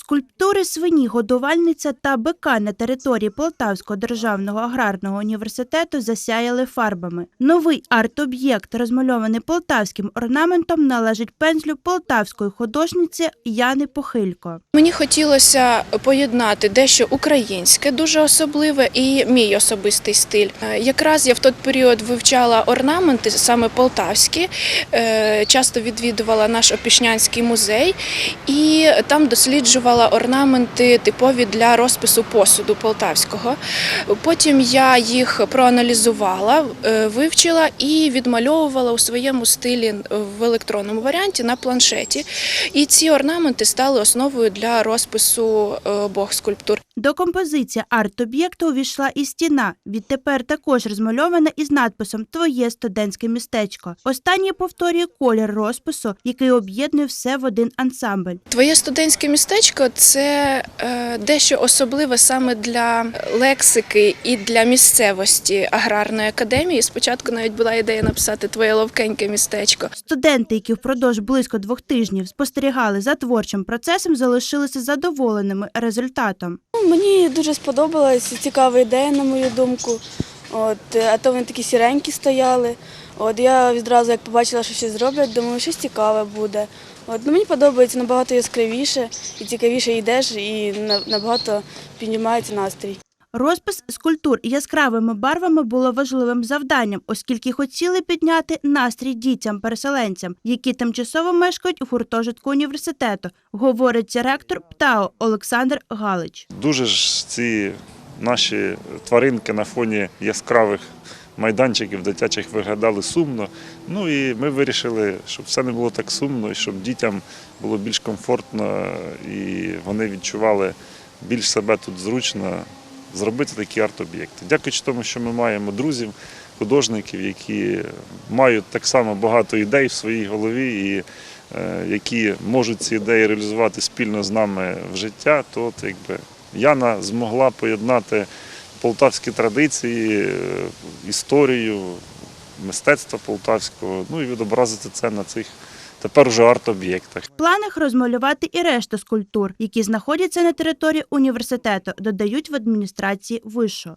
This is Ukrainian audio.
Скульптури свині, годувальниця та бика на території Полтавського державного аграрного університету засяяли фарбами. Новий арт-об'єкт, розмальований полтавським орнаментом, належить пензлю полтавської художниці Яни Похилько. Мені хотілося поєднати дещо українське, дуже особливе, і мій особистий стиль. Е, Якраз я в той період вивчала орнаменти, саме полтавські, е, часто відвідувала наш Опішнянський музей, і там досліджувала орнаменти типові для розпису посуду полтавського. Потім я їх проаналізувала, е, вивчила і відмальовувала у своєму стилі в електронному варіанті на планшеті. І ці орнаменти стали основою для розпису е, обох скульптур. До композиції арт-об'єкту увійшла і стіна, відтепер також розмальована із надписом Твоє студентське містечко. Останнє повторює колір розпису, який об'єднує все в один ансамбль. Твоє студентське містечко це е, дещо особливе саме для лексики і для місцевості аграрної академії. Спочатку навіть була ідея написати Твоє ловкеньке містечко. Студенти, які впродовж близько двох тижнів спостерігали за творчим процесом, залишилися задоволеними результатом. Мені дуже сподобалась цікава ідея, на мою думку. От, е, а то вони такі сіренькі стояли. От я відразу, як побачила, що щось зроблять, думаю, щось цікаве буде. От, ну, мені подобається набагато яскравіше і цікавіше йдеш, і на- набагато піднімається настрій. Розпис скульптур яскравими барвами було важливим завданням, оскільки хотіли підняти настрій дітям-переселенцям, які тимчасово мешкають у гуртожитку університету, говорить ректор ПТАО Олександр Галич. Дуже ж ці наші тваринки на фоні яскравих майданчиків дитячих виглядали сумно. Ну і ми вирішили, щоб все не було так сумно, і щоб дітям було більш комфортно і вони відчували більш себе тут зручно зробити такі арт-об'єкти. Дякуючи тому, що ми маємо друзів, художників, які мають так само багато ідей в своїй голові і е, які можуть ці ідеї реалізувати спільно з нами в життя, то якби Яна змогла поєднати полтавські традиції, е, історію, мистецтво полтавського, ну і відобразити це на цих тепер уже арт-об'єктах. В планах розмалювати і решту скульптур, які знаходяться на території університету, додають в адміністрації вишу.